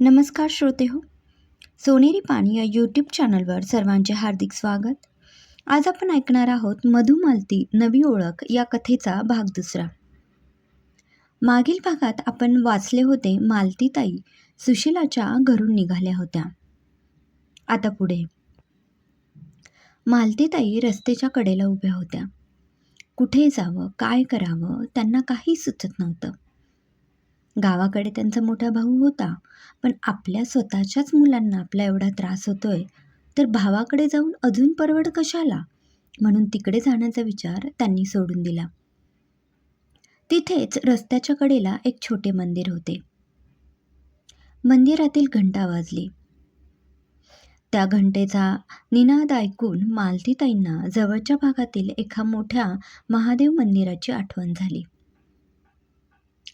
नमस्कार श्रोते हो सोनेरी पाणी या यूट्यूब चॅनलवर सर्वांचे हार्दिक स्वागत. आज आपण ऐकणार आहोत मधुमालती नवी ओळख या कथेचा भाग दुसरा. मागील भागात आपण वाचले होते मालतीताई सुशीलाच्या घरून निघाल्या होत्या. आता पुढे. मालतीताई रस्त्याच्या कडेला उभ्या होत्या. कुठे जावं काय करावं त्यांना काही सुचत नव्हतं. गावाकडे त्यांचा मोठा भाऊ होता. पण आपल्या स्वतःच्याच मुलांना आपला एवढा त्रास होतोय तर भावाकडे जाऊन अजून परवड कशाला? म्हणून तिकडे जाण्याचा विचार त्यांनी सोडून दिला. तिथेच रस्त्याच्या कडेला एक छोटे मंदिर होते. मंदिरातील घंटा वाजली. त्या घंटेचा निनाद ऐकून मालतीताईंना जवळच्या भागातील एका मोठ्या महादेव मंदिराची आठवण झाली.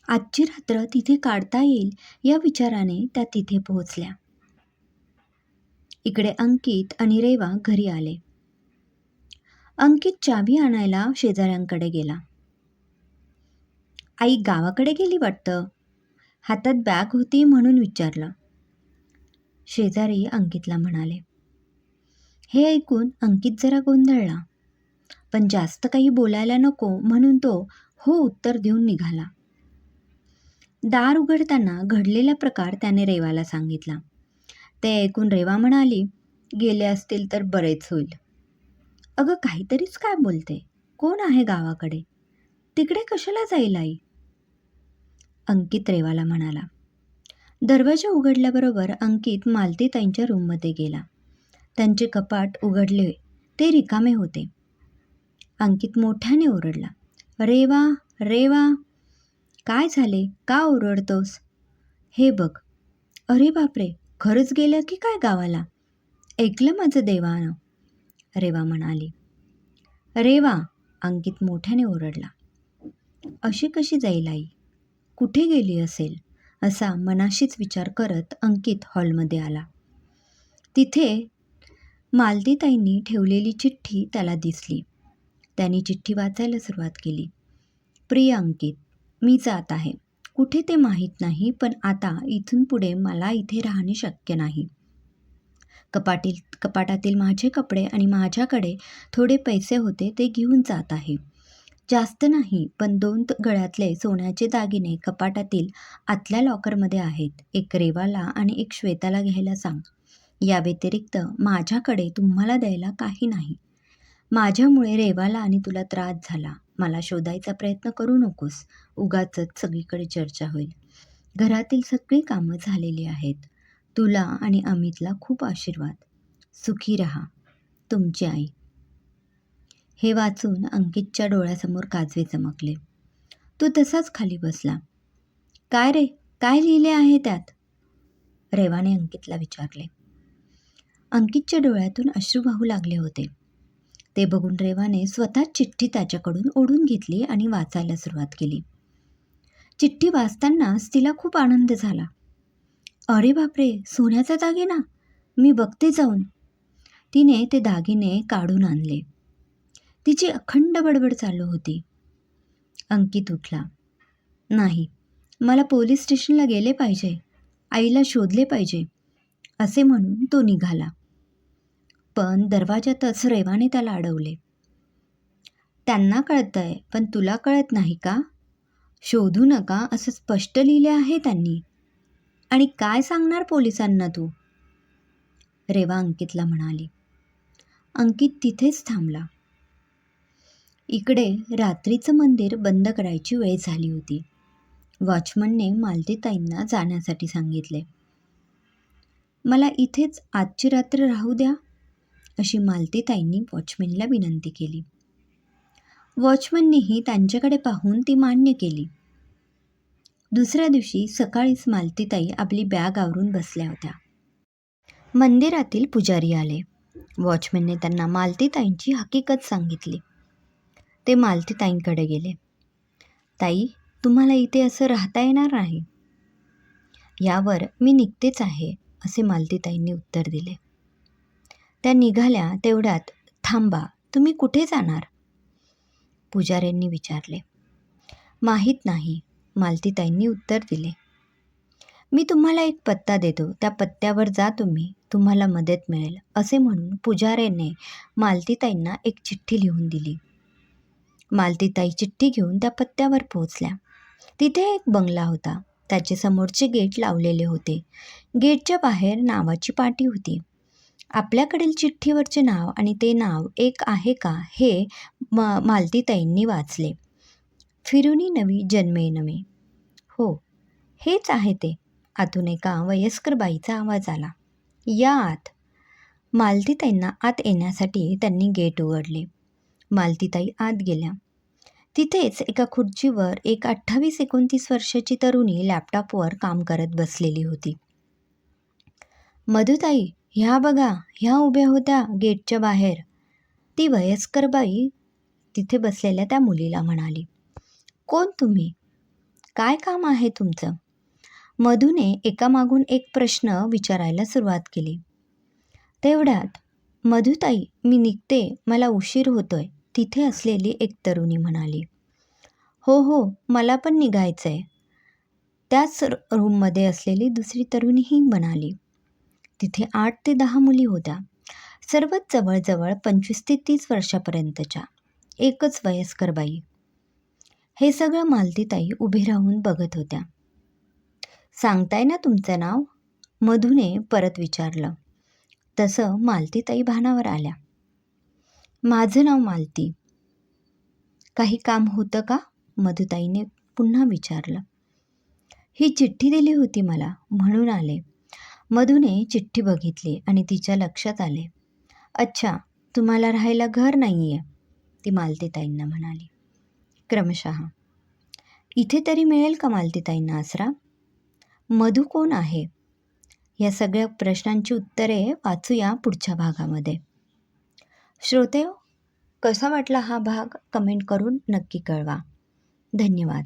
आजची रात्र तिथे काढता येईल या विचाराने त्या तिथे पोहोचल्या. इकडे अंकित आणि रेवा घरी आले. अंकित चावी आणायला शेजाऱ्यांकडे गेला. आई गावाकडे गेली वाटतं? हातात बॅग होती म्हणून विचारलं. शेजारी अंकितला म्हणाले. हे ऐकून अंकित जरा गोंधळला. पण जास्त काही बोलायला नको म्हणून तो हो उत्तर देऊन निघाला. दार उघडताना घडलेला प्रकार त्याने रेवाला सांगितला. ते ऐकून रेवा म्हणाली गेले असतील तर बरेच होईल. अगं काहीतरीच काय बोलते? कोण आहे गावाकडे? तिकडे कशाला जाईल आई? अंकित रेवाला म्हणाला. दरवाजा उघडल्याबरोबर अंकित मालतीताईंच्या रूममध्ये गेला. त्यांचे कपाट उघडले ते रिकामे होते. अंकित मोठ्याने ओरडला. रेवा रेवा काय झाले? का ओरडतोस? हे बघ. अरे बापरे! खरंच गेलं की काय गावाला? ऐकलं माझं देवानं? रेवा म्हणाली. रेवा! अंकित मोठ्याने ओरडला. अशी कशी जाईल आई? कुठे गेली असेल? असा मनाशीच विचार करत अंकित हॉलमध्ये आला. तिथे मालतीताईंनी ठेवलेली चिठ्ठी त्याला दिसली. त्यांनी चिठ्ठी वाचायला सुरुवात केली. प्रिय अंकित मी जात आहे. कुठे ते माहीत नाही पण आता इथून पुढे मला इथे राहणे शक्य नाही. कपाटील कपाटातील माझे कपडे आणि माझ्याकडे थोडे पैसे होते ते घेऊन जात आहे. जास्त नाही पण दोन गळ्यातले सोन्याचे दागिने कपाटातील आतल्या लॉकरमध्ये आहेत. एक रेवाला आणि एक श्वेताला घ्यायला सांग. या व्यतिरिक्त माझ्याकडे तुम्हाला द्यायला काही नाही. माझ्यामुळे रेवाला आणि तुला त्रास झाला. मला शोधायचा प्रयत्न करू नकोस. उगाच सगळीकडे चर्चा होईल. घरातील सगळी कामं झालेली आहेत. तुला आणि अमितला खूप आशीर्वाद. सुखी रहा. तुमची आई. हे वाचून अंकितच्या डोळ्यासमोर काजवे चमकले. तो तसाच खाली बसला. काय रे? काय लिहिले आहे त्यात? रेवाने अंकितला विचारले. अंकितच्या डोळ्यातून अश्रू वाहू लागले होते. ते बघून रेवाने स्वतः चिठ्ठी त्याच्याकडून ओढून घेतली आणि वाचायला सुरुवात केली. चिठ्ठी वाचतानाच तिला खूप आनंद झाला. अरे बापरे सोन्याचा दागिना? मी बघते जाऊन. तिने ते दागिने काढून आणले. तिची अखंड बडबड चालू होती. अंकित उठला. नाही मला पोलीस स्टेशनला गेले पाहिजे. आईला शोधले पाहिजे असे म्हणून तो निघाला. पण दरवाजातच रेवाने त्याला अडवले. त्यांना कळतंय पण तुला कळत नाही का? शोधू नका असं स्पष्ट लिहिले आहे त्यांनी. आणि काय सांगणार पोलिसांना तू? रेवा अंकितला म्हणाली. अंकित तिथेच थांबला. इकडे रात्रीचं मंदिर बंद करायची वेळ झाली होती. वॉचमनने मालतीताईंना जाण्यासाठी सांगितले. मला इथेच आजची रात्र राहू द्या. अशी मालतीताईंनी वॉचमॅनला विनंती केली. वॉचमननेही त्यांच्याकडे पाहून ती मान्य केली. दुसऱ्या दिवशी सकाळीच मालतीताई आपली बॅग आवरून बसल्या होत्या. मंदिरातील पुजारी आले. वॉचमॅनने त्यांना मालतीताईंची हकीकत सांगितली. ते मालतीताईंकडे गेले. ताई तुम्हाला इथे असं राहता येणार नाही. यावर मी निघतेच आहे असे मालतीताईंनी उत्तर दिले. त्या निघाल्या तेवढ्यात थांबा तुम्ही कुठे जाणार? पुजाऱ्यांनी विचारले. माहीत नाही मालतीताईंनी उत्तर दिले. मी तुम्हाला एक पत्ता देतो त्या पत्त्यावर जा तुम्ही तुम्हाला मदत मिळेल असे म्हणून पुजाऱ्याने मालतीताईंना एक चिठ्ठी लिहून दिली. मालतीताई चिठ्ठी घेऊन त्या पत्त्यावर पोहोचल्या. तिथे एक बंगला होता. त्याचे समोरचे गेट लावलेले होते. गेटच्या बाहेर नावाची पाटी होती. आपल्याकडील चिठ्ठीवरचे नाव आणि ते नाव एक आहे का हे म मालतीताईंनी वाचले. फिरुनी नवी जन्मे नवे. हो हेच आहे ते. आतून एका वयस्कर बाईचा आवाज आला. या आत. मालतीताईंना आत येण्यासाठी त्यांनी गेट उघडले. मालतीताई आत गेल्या. तिथेच एका खुर्चीवर एक अठ्ठावीस एकोणतीस वर्षाची तरुणी लॅपटॉपवर काम करत बसलेली होती. मधुताई ह्या बघा ह्या उभ्या होत्या गेटच्या बाहेर. ती वयस्कर बाई तिथे बसलेल्या त्या मुलीला म्हणाली कोण तुम्ही? काय काम आहे तुमचं? मधूने एकामागून एक प्रश्न विचारायला सुरुवात केली. तेवढ्यात मधुताई मी निघते मला उशीर होतोय तिथे असलेली एक तरुणी म्हणाली. हो हो मला पण निघायचं आहे त्याच रूममध्ये असलेली दुसरी तरुणीही म्हणाली तिथे आठ ते दहा मुली होत्या. सर्वच जवळजवळ पंचवीस ते तीस वर्षापर्यंतच्या. एकच वयस्कर बाई. हे सगळं मालतीताई उभी राहून बघत होत्या. सांगताय ना तुमचं नाव? मधूने परत विचारलं. तसं मालतीताई भानावर आल्या. माझं नाव मालती. काही काम होतं का? मधुताईने पुन्हा विचारलं. ही चिठ्ठी दिली होती मला म्हणून आले. मधूने चिठ्ठी बघितली आणि तिच्या लक्षात आले. अच्छा तुम्हाला राहायला घर नाही आहे ती मालतीताईंना म्हणाली. क्रमशः. इथे तरी मिळेल का मालतीताईंना आसरा? मधू कोण आहे? या सगळ्या प्रश्नांची उत्तरे वाचूया पुढच्या भागामध्ये. श्रोते हो, कसा वाटला हा भाग? कमेंट करून नक्की कळवा. धन्यवाद.